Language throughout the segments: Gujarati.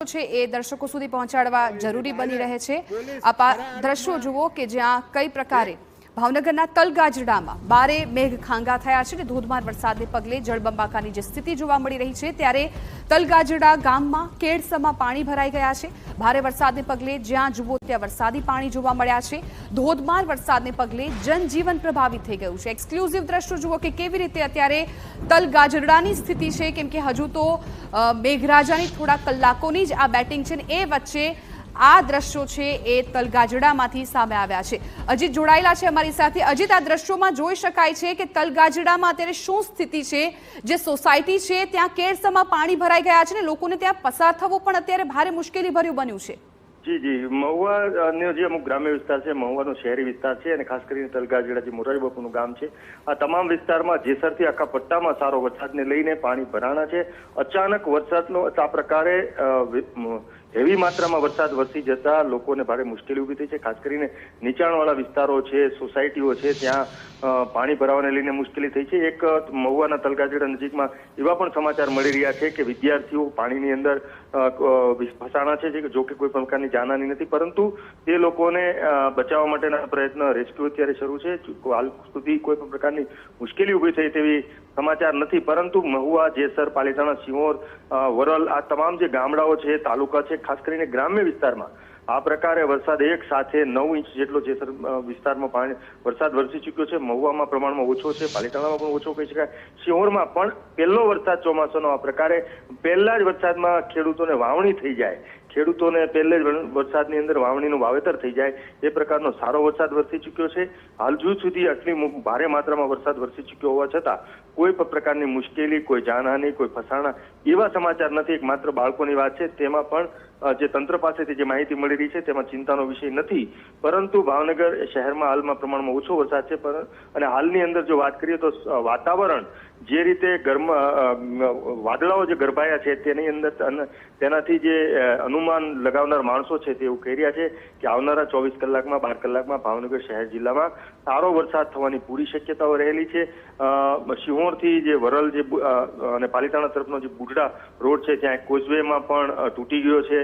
છે એ દર્શકો સુધી પહોંચાડવા જરૂરી બની રહે છે. દ્રશ્યો જુઓ કે જ્યાં કઈ પ્રકારે ભાવનગરના તલગાજડામાં બારે મેઘ ખાંગા થયા છે અને ધોધમાર વરસાદને પગલે જળબંબાકારની જે સ્થિતિ જોવા મળી રહી છે, ત્યારે તલગાજડા ગામમાં કેડસમાં પાણી ભરાઈ ગયા છે. ભારે વરસાદને પગલે જ્યાં જુઓ ત્યાં વરસાદી પાણી જોવા મળ્યા છે. ધોધમાર વરસાદને પગલે જનજીવન પ્રભાવિત થઈ ગયું છે. એક્સક્લુઝિવ દ્રશ્યો જુઓ કે કેવી રીતે અત્યારે તલગાજરડાની સ્થિતિ છે, કેમ કે હજુ તો મેઘરાજાની થોડા કલાકોની જ આ બેટિંગ છે ને એ વચ્ચે આ દ્રશ્યો છે એ તલગાજડામાંથી સામે આવ્યા છે. અજીત જોડાયેલા છે અમારી સાથે. અજીત, આ દ્રશ્યોમાં જોઈ શકાય છે કે તલગાજડામાં અત્યારે શું સ્થિતિ છે? જે સોસાયટી છે, ત્યાં કેરસમાં પાણી ભરાઈ ગયા છે ને લોકોને ત્યાં પસાર થવું પણ અત્યારે ભારે મુશ્કેલી ભર્યું બન્યું છે. જી જી. મહુવા નો જે અમુક ગ્રામ્ય વિસ્તાર છે, મહુવાનો શહેરી વિસ્તાર છે અને ખાસ કરીને તલગાજડા જે મોરારી બાપુનું ગામ છે, આ તમામ વિસ્તારમાં જેસરથી આખા પટ્ટામાં સારો વરસાદને લઈને પાણી ભરાણા છે. અચાનક વરસાદનો આ પ્રકારે અ, વિ- મ- હેવી માત્રામાં વરસાદ વરસી જતા લોકોને ભારે મુશ્કેલી ઊભી થઈ છે. ખાસ કરીને નીચાણવાળા વિસ્તારો છે સોસાયટીઓ છે ત્યાં પાણી ભરાવાને લઈને મુશ્કેલી થઈ છે. એક મહુવાના તલગાજડા નજીકમાં એવા પણ સમાચાર મળી રહ્યા છે કે વિદ્યાર્થીઓ પાણીની અંદર ફસાણા છે જે કે કોઈ પ્રકારની જાનહાની નથી પરંતુ તે લોકોને બચાવવા માટેના પ્રયત્ન રેસ્ક્યુ અત્યારે શરૂ છે. હાલ સુધી કોઈ પણ પ્રકારની મુશ્કેલી ઊભી થઈ તેવી સમાચાર નથી. પરંતુ મહુવા જેસર પાલીતાણા સિંહોર વરલ આ તમામ જે ગામડાઓ છે તાલુકા છે ખાસ કરીને ગ્રામ્ય વિસ્તારમાં આ પ્રકારે વરસાદ એક સાથે નવ ઇંચ જેટલો જે વિસ્તારમાં પાણી, વરસાદ વરસી ચૂક્યો છે. મહુવામાં પ્રમાણમાં ઓછો છે. પાલીતાણામાં પણ ઓછો કહી શકાય. શિહોરમાં પણ પહેલો વરસાદ ચોમાસાનો આ પ્રકારે પહેલા જ વરસાદમાં ખેડૂતોને વાવણી થઈ જાય. ખેડૂતોને પહેલે જ વરસાદની અંદર વાવણીનું વાવેતર થઈ જાય. એ પ્રકારનો સારો વરસાદ વરસી ચૂક્યો છે. હાલ જુ સુધી આટલી ભારે માત્રામાં વરસાદ વરસી ચૂક્યો હોવા છતાં કોઈ પણ પ્રકારની મુશ્કેલી, કોઈ જાનહાની, કોઈ ફસાણા એવા સમાચાર નથી, એક માત્ર બાળકોની વાત છે. તેમાં પણ જે તંત્ર પાસેથી જે માહિતી મળી રહી છે, તેમાં ચિંતાનો વિષય નથી. પરંતુ ભાવનગર શહેરમાં હાલમાં પ્રમાણમાં ઓછો વરસાદ છે અને હાલની અંદર જો વાત કરીએ તો વાતાવરણ જે રીતે ગરમ વાદળાઓ જે ગરભાયા છે, તેની અંદર તેનાથી જે અનુમાન લગાવનાર માણસો છે, તે એવું કહી રહ્યા છે કે આવનારા ચોવીસ કલાકમાં, બાર કલાકમાં ભાવનગર શહેર જિલ્લામાં સારો વરસાદ થવાની પૂરી શક્યતાઓ રહેલી છે. સિંહોરથી જે વરલ જે અને પાલિતાણા તરફનો જે બુડડા રોડ છે ત્યાં કોઝવેમાં પણ તૂટી ગયો છે.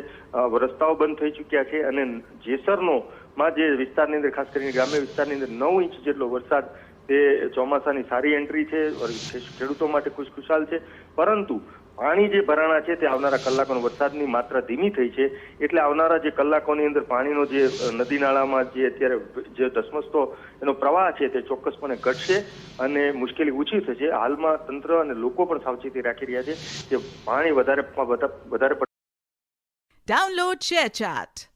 રસ્તાઓ બંધ થઈ ચૂક્યા છે અને જેસરનો માં જે વિસ્તારની અંદર, ખાસ કરીને ગ્રામ્ય વિસ્તારની અંદર નવ ઇંચ જેટલો વરસાદ તે ચોમાસાની સારી એન્ટ્રી છે ખેડૂતો માટે ખુશખુશાલ છે. પરંતુ પાણી જે ભરાણા છે તે આવનારા કલાકોનો વરસાદની માત્રા ધીમી થઈ છે એટલે આવનારા જે કલાકોની અંદર પાણીનો જે નદી નાળામાં જે અત્યારે જે ધસમસતો એનો પ્રવાહ છે તે ચોક્કસપણે ઘટશે અને મુશ્કેલી ઓછી થશે હાલમાં તંત્ર અને લોકો પણ સાવચેતી રાખી રહ્યા છે કે પાણી વધારે વધારે ડાઉનલોડ Download ShareChat.